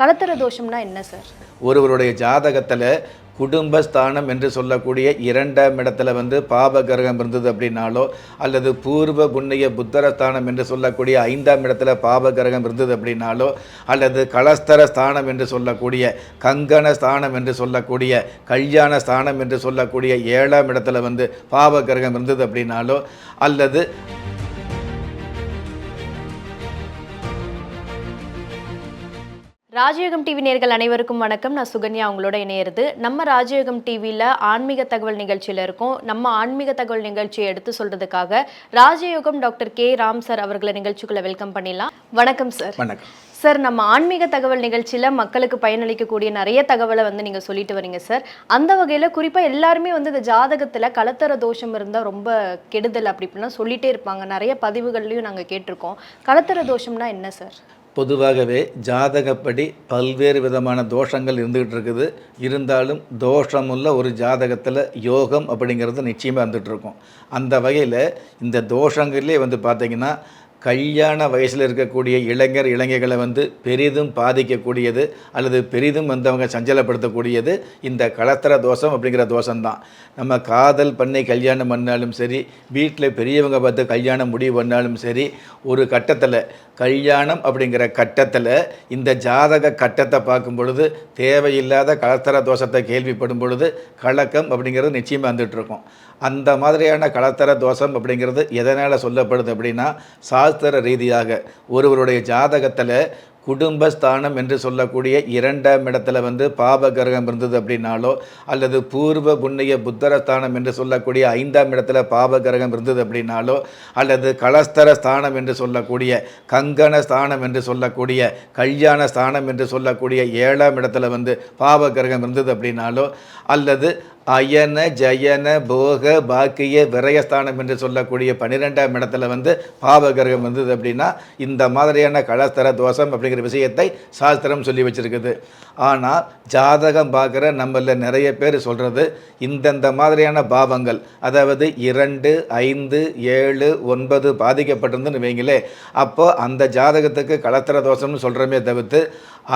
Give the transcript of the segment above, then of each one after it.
கலத்தர தோஷம்னா என்ன சார் ஒருவருடைய ஜாதகத்தில் குடும்பஸ்தானம் என்று சொல்லக்கூடிய இரண்டாம் இடத்துல வந்து பாப கிரகம் இருந்தது அப்படின்னாலோ அல்லது பூர்வ புண்ணிய புத்தரஸ்தானம் என்று சொல்லக்கூடிய ஐந்தாம் இடத்துல பாப கிரகம் இருந்தது அப்படின்னாலோ அல்லது கலஸ்தர ஸ்தானம் என்று சொல்லக்கூடிய கங்கண ஸ்தானம் என்று சொல்லக்கூடிய கல்யாண ஸ்தானம் என்று சொல்லக்கூடிய ஏழாம் இடத்துல வந்து பாப கிரகம் இருந்தது அப்படின்னாலோ அல்லது ராஜயோகம் டிவி நேர்கள் அனைவருக்கும் வணக்கம். நான் சுகன்யா உங்களோட இணையிறது. நம்ம ராஜயோகம் டிவியில் ஆன்மீக தகவல் நிகழ்ச்சியில் இருக்கோம். நம்ம ஆன்மீக தகவல் நிகழ்ச்சியை எடுத்து சொல்றதுக்காக ராஜயோகம் டாக்டர் கே. ராம் சார் அவர்களை நிகழ்ச்சிக்குள்ள வெல்கம் பண்ணிடலாம். வணக்கம் சார். வணக்கம். சார் நம்ம ஆன்மீக தகவல் நிகழ்ச்சியில் மக்களுக்கு பயனளிக்கக்கூடிய நிறைய தகவலை வந்து நீங்கள் சொல்லிட்டு வரீங்க சார். அந்த வகையில் குறிப்பாக எல்லாருமே வந்து இந்த ஜாதகத்தில் கலத்தர தோஷம் இருந்தால் ரொம்ப கெடுதல் அப்படி இப்படிலாம் சொல்லிட்டே இருப்பாங்க. நிறைய பதிவுகள்லையும் நாங்கள் கேட்டிருக்கோம். கலத்தர தோஷம்னா என்ன சார்? பொதுவாகவே ஜாதகப்படி பல்வேறு விதமான தோஷங்கள் இருந்துகிட்டு இருக்குது. இருந்தாலும் தோஷமுள்ள ஒரு ஜாதகத்தில் யோகம் அப்படிங்கிறது நிச்சயமாக இருந்துகிட்ருக்கும் அந்த வகையில் இந்த தோஷங்கள்லேயே வந்து பார்த்திங்கன்னா கல்யாண வயசில் இருக்கக்கூடிய இளைஞர் இளைஞர்களை வந்து பெரிதும் பாதிக்கக்கூடியது அல்லது பெரிதும் வந்து அவங்க சஞ்சலப்படுத்தக்கூடியது இந்த கலத்தர தோஷம் அப்படிங்கிற தோஷம்தான். நம்ம காதல் பண்ணி கல்யாணம் பண்ணாலும் சரி வீட்டில் பெரியவங்க பார்த்து கல்யாணம் முடிவு பண்ணாலும் சரி ஒரு கட்டத்தில் கல்யாணம் அப்படிங்கிற கட்டத்தில் இந்த ஜாதக கட்டத்தை பார்க்கும் பொழுது தேவையில்லாத கலத்தர தோஷத்தை கேள்விப்படும் பொழுது கலக்கம் அப்படிங்கிறது நிச்சயமாக வந்துட்டுருக்கோம். அந்த மாதிரியான கலத்தர தோஷம் அப்படிங்கிறது எதனால் சொல்லப்படுது அப்படின்னா சாஸ்திர ரீதியாக ஒருவருடைய ஜாதகத்தில் குடும்பஸ்தானம் என்று சொல்லக்கூடிய இரண்டாம் இடத்துல வந்து பாப கிரகம் இருந்தது அப்படின்னாலோ அல்லது பூர்வ புண்ணிய புத்தரஸ்தானம் என்று சொல்லக்கூடிய ஐந்தாம் இடத்துல பாப கிரகம் இருந்தது அப்படின்னாலோ அல்லது கலஸ்தர ஸ்தானம் என்று சொல்லக்கூடிய கங்கண ஸ்தானம் என்று சொல்லக்கூடிய கல்யாண ஸ்தானம் என்று சொல்லக்கூடிய ஏழாம் இடத்துல வந்து பாப கிரகம் இருந்தது அப்படின்னாலோ அல்லது அயன ஜயன போக பாக்கிய விரயஸ்தானம் என்று சொல்லக்கூடிய பன்னிரெண்டாம் இடத்துல வந்து பாவகிரகம் வந்தது அப்படின்னா இந்த மாதிரியான கலஸ்தர தோஷம் அப்படிங்கிற விஷயத்தை சாஸ்திரம் சொல்லி வச்சிருக்குது. ஆனால் ஜாதகம் பார்க்குற நம்மள நிறைய பேர் சொல்கிறது இந்தந்த மாதிரியான பாவங்கள் அதாவது இரண்டு ஐந்து ஏழு ஒன்பது பாதிக்கப்பட்டிருந்துன்னு வைங்களே அப்போ அந்த ஜாதகத்துக்கு கலஸ்தர தோஷம்னு சொல்கிறோமே தவிர்த்து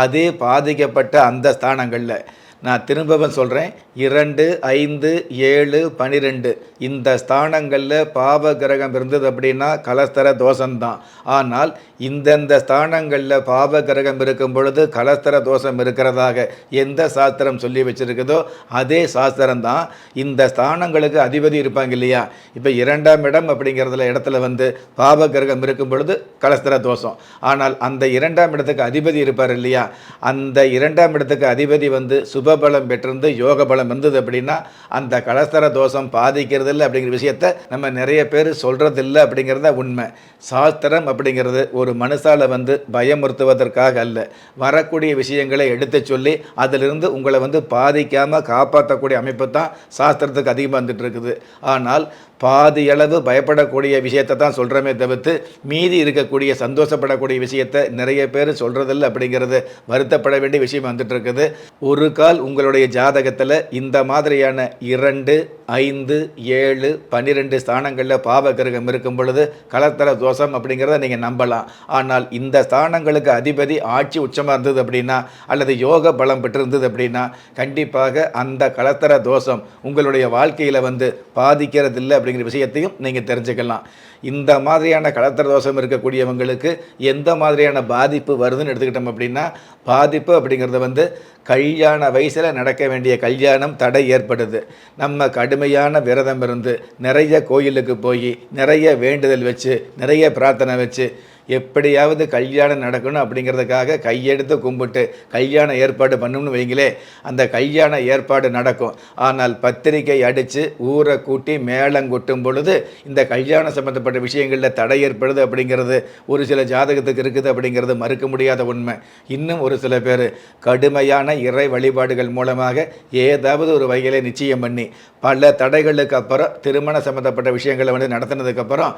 அதே பாதிக்கப்பட்ட அந்த ஸ்தானங்களில் நான் திரும்பவும் சொல்கிறேன் இரண்டு ஐந்து ஏழு பனிரெண்டு. இந்த ஸ்தானங்களில் பாவ கிரகம் இருந்தது அப்படின்னா கலஸ்தர தோஷம்தான். ஆனால் இந்தந்த ஸ்தானங்களில் பாவ கிரகம் இருக்கும் பொழுது கலஸ்தர தோஷம் இருக்கிறதாக எந்த சாஸ்திரம் சொல்லி வச்சிருக்குதோ அதே சாஸ்திரம் தான் இந்த ஸ்தானங்களுக்கு அதிபதி இருப்பாங்க இல்லையா? இப்போ இரண்டாம் இடம் அப்படிங்கிறதுல இடத்துல வந்து பாவ கிரகம் இருக்கும் பொழுது கலஸ்தர தோஷம். ஆனால் அந்த இரண்டாம் இடத்துக்கு அதிபதி இருப்பார் இல்லையா? அந்த இரண்டாம் இடத்துக்கு அதிபதி வந்து சுப சுபபலம் பெற்றிருந்து யோக பலம் இருந்தது அப்படின்னா அந்த கலஸ்தர தோஷம் பாதிக்கிறது இல்லை அப்படிங்கிற விஷயத்த நம்ம நிறைய பேர் சொல்கிறதில்ல அப்படிங்கிறத உண்மை. சாஸ்திரம் அப்படிங்கிறது ஒரு மனுஷால் வந்து பயமுறுத்துவதற்காக அல்ல. வரக்கூடிய விஷயங்களை எடுத்து சொல்லி அதிலிருந்து உங்களை வந்து பாதிக்காமல் காப்பாற்றக்கூடிய அமைப்பு தான் சாஸ்திரத்துக்கு அதிகமாக வந்துட்டு இருக்குது. ஆனால் பாதியளவு பயப்படக்கூடிய விஷயத்தை தான் சொல்கிறோமே தவிர்த்து மீதி இருக்கக்கூடிய சந்தோஷப்படக்கூடிய விஷயத்தை நிறைய பேர் சொல்கிறதில்ல அப்படிங்கிறது வருத்தப்பட வேண்டிய விஷயம் வந்துட்டு இருக்குது. ஒரு கால் உங்களுடைய ஜாதகத்தில் இந்த மாதிரியான இரண்டு ஐந்து ஏழு பன்னிரெண்டு ஸ்தானங்களில் பாவ கிரகம் இருக்கும் பொழுது கலத்தர தோஷம் அப்படிங்கிறத நீங்கள் நம்பலாம். ஆனால் இந்த ஸ்தானங்களுக்கு அதிபதி ஆட்சி உச்சமாக இருந்தது அப்படின்னா அல்லது யோக பலம் பெற்றிருந்தது அப்படின்னா கண்டிப்பாக அந்த கலத்தர தோஷம் உங்களுடைய வாழ்க்கையில் வந்து பாதிக்கிறது இல்லை அப்படிங்கிற விஷயத்தையும் நீங்கள் தெரிஞ்சுக்கலாம். இந்த மாதிரியான கலத்தர தோஷம் இருக்கக்கூடியவங்களுக்கு எந்த மாதிரியான பாதிப்பு வருதுன்னு எடுத்துக்கிட்டோம் அப்படின்னா பாதிப்பு அப்படிங்கிறது வந்து கல்யாண வயசில் நடக்க வேண்டிய கல்யாணம் தடை ஏற்படுது. நம்ம கடுமையான விரதம் இருந்து நிறைய கோயிலுக்கு போய் நிறைய வேண்டுதல் வச்சு நிறைய பிரார்த்தனை வச்சு எப்படியாவது கல்யாணம் நடக்கணும் அப்படிங்கிறதுக்காக கையெடுத்து கும்பிட்டு கல்யாண ஏற்பாடு பண்ணணும்னு வைங்களே அந்த கல்யாண ஏற்பாடு நடக்கும். ஆனால் பத்திரிக்கை அடித்து ஊரை கூட்டி மேளம் கொட்டும் பொழுது இந்த கல்யாணம் சம்மந்தப்பட்ட விஷயங்களில் தடை ஏற்படுது அப்படிங்கிறது ஒரு சில ஜாதகத்துக்கு இருக்குது அப்படிங்கிறது மறுக்க முடியாத உண்மை. இன்னும் ஒரு சில பேர் கடுமையான இறை வழிபாடுகள் மூலமாக ஏதாவது ஒரு வகையில நிச்சயம் பண்ணி பல தடைகளுக்கு அப்புறம் திருமண சம்மந்தப்பட்ட விஷயங்களை வந்து நடத்தினதுக்கப்புறம்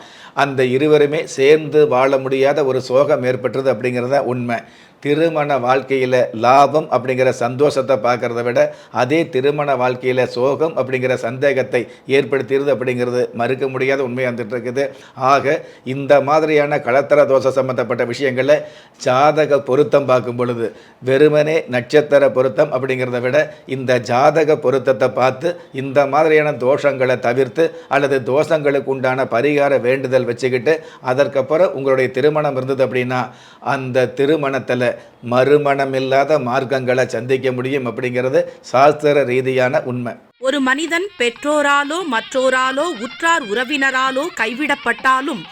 அந்த இருவருமே சேர்ந்து வாழ முடியும். முடியாத ஒரு சோகம் ஏற்பட்டது அப்படிங்கிறத உண்மை. திருமண வாழ்க்கையில் லாபம் அப்படிங்கிற சந்தோஷத்தை பார்க்குறத விட அதே திருமண வாழ்க்கையில் சோகம் அப்படிங்கிற சந்தேகத்தை ஏற்படுத்திடுது அப்படிங்கிறது மறுக்க முடியாத உண்மையாக வந்துட்டு இருக்குது ஆக இந்த மாதிரியான கலத்தர தோஷம் சம்பந்தப்பட்ட விஷயங்களில் ஜாதக பொருத்தம் பார்க்கும் பொழுது வெறுமனே நட்சத்திர பொருத்தம் அப்படிங்கிறத விட இந்த ஜாதக பொருத்தத்தை பார்த்து இந்த மாதிரியான தோஷங்களை தவிர்த்து அல்லது தோஷங்களுக்கு உண்டான பரிகார வேண்டுதல் வச்சுக்கிட்டு அதற்கப்புறம் உங்களுடைய திருமணம் இருந்தது அப்படின்னா அந்த திருமணத்தில் மறுமணம் இல்லாத மார்க்கங்களை சந்திக்க முடியும் அப்படிங்கிறது சாஸ்திர ரீதியான உண்மை. ஒரு மனிதன் பெற்றோராலோ மற்றோராலோ உற்றார் உறவினராலோ கைவிடப்பட்டாலும்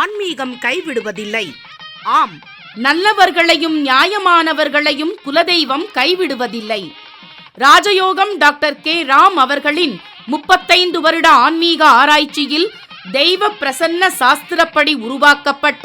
ஆன்மீகம் கைவிடுவதில்லை. ஆம் நல்லவர்களையும் நியாயமானவர்களையும் குலதெய்வம் கைவிடுவதில்லை. ராஜயோகம் டாக்டர் கே. ராம் அவர்களின் முப்பத்தைந்து வருட ஆன்மீக ஆராய்ச்சியில் தெய்வ பிரசன்ன சாஸ்திரப்படி உருவாக்கப்பட்ட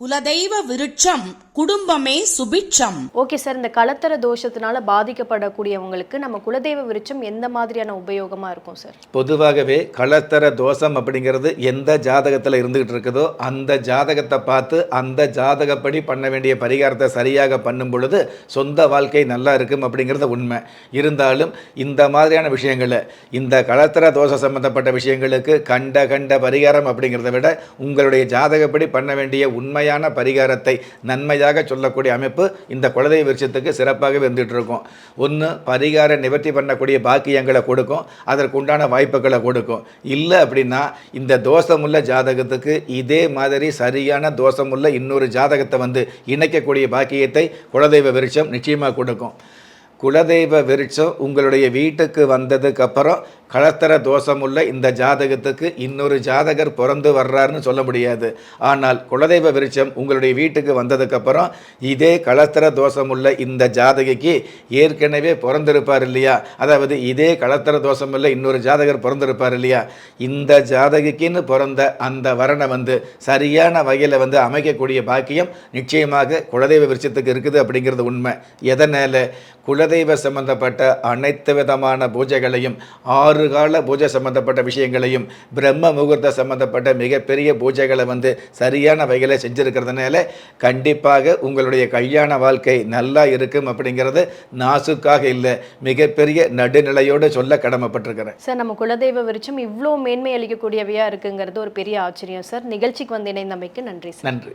குலதெய்வ விருட்சம் குடும்பமே சுபிட்சம். ஓகே சார் இந்த கலத்தர தோஷத்தினால பாதிக்கப்படக்கூடியவங்களுக்கு நம்ம குலதெய்வ விருட்சம் எந்த மாதிரியான உபயோகமா இருக்கும் சார்? பொதுவாகவே களத்தர தோஷம் அப்படிங்கிறது எந்த ஜாதகத்தில் இருந்துகிட்டு இருக்குதோ அந்த ஜாதகத்தை பார்த்து அந்த ஜாதகப்படி பண்ண வேண்டிய பரிகாரத்தை சரியாக பண்ணும் பொழுது சொந்த வாழ்க்கை நல்லா இருக்கும் அப்படிங்கிறது உண்மை. இருந்தாலும் இந்த மாதிரியான விஷயங்களை இந்த களத்தர தோஷம் சம்பந்தப்பட்ட விஷயங்களுக்கு கண்ட கண்ட பரிகாரம் அப்படிங்கிறத விட உங்களுடைய ஜாதகப்படி பண்ண வேண்டிய முழுமையான பரிகாரத்தை நன்மையாக சொல்லக்கூடிய அமைப்பு இந்த குலதெய்வ விருட்சத்துக்கு சிறப்பாகவே இருந்துகிட்டு இருக்கும் ஒன்று பரிகார நிவர்த்தி பண்ணக்கூடிய பாக்கியங்களை கொடுக்கும். அதற்கு உண்டான வாய்ப்புகளை கொடுக்கும். இல்லை அப்படின்னா இந்த தோஷமுள்ள ஜாதகத்துக்கு இதே மாதிரி சரியான தோஷமுள்ள இன்னொரு ஜாதகத்தை வந்து இணைக்கக்கூடிய பாக்கியத்தை குலதெய்வ விருட்சம் நிச்சயமாக கொடுக்கும். குலதெய்வ விருட்சம் உங்களுடைய வீட்டுக்கு வந்ததுக்கப்புறம் அப்புறம் களத்தர தோஷமுள்ள இந்த ஜாதகத்துக்கு இன்னொரு ஜாதகர் பிறந்து வர்றாருன்னு சொல்ல முடியாது. ஆனால் குலதெய்வ விருட்சம் உங்களுடைய வீட்டுக்கு வந்ததுக்கப்புறம் இதே களத்தர தோஷமுள்ள இந்த ஜாதகிக்கு ஏற்கனவே பிறந்திருப்பார் இல்லையா? அதாவது இதே களத்தர தோஷமுள்ள இன்னொரு ஜாதகர் பிறந்திருப்பார் இல்லையா? இந்த ஜாதகிக்குன்னு பிறந்த அந்த வரனை வந்து சரியான வகையில் வந்து அமைக்கக்கூடிய பாக்கியம் நிச்சயமாக குலதெய்வ விருட்சத்துக்கு இருக்குது அப்படிங்கிறது உண்மை. எதனால்? குலதெய்வ சம்பந்தப்பட்ட அனைத்து விதமான பூஜைகளையும் ஆறு கால பூஜை சம்பந்தப்பட்ட விஷயங்களையும் பிரம்ம முகூர்த்த சம்பந்தப்பட்ட மிகப்பெரிய பூஜைகளை வந்து சரியான வகையில் செஞ்சுருக்கிறதுனால கண்டிப்பாக உங்களுடைய கல்யாண வாழ்க்கை நல்லா இருக்கும் அப்படிங்கிறது நாசுக்காக இல்லை. மிகப்பெரிய நடுநிலையோடு சொல்ல கடமைப்பட்டிருக்கிறேன். சார் நம்ம குலதெய்வ விருட்சம் இவ்வளோ மேன்மை அளிக்கக்கூடியவையா இருக்குங்கிறது ஒரு பெரிய ஆச்சரியம். சார் நிகழ்ச்சிக்கு வந்து இணைந்தமைக்கு நன்றி சார். நன்றி.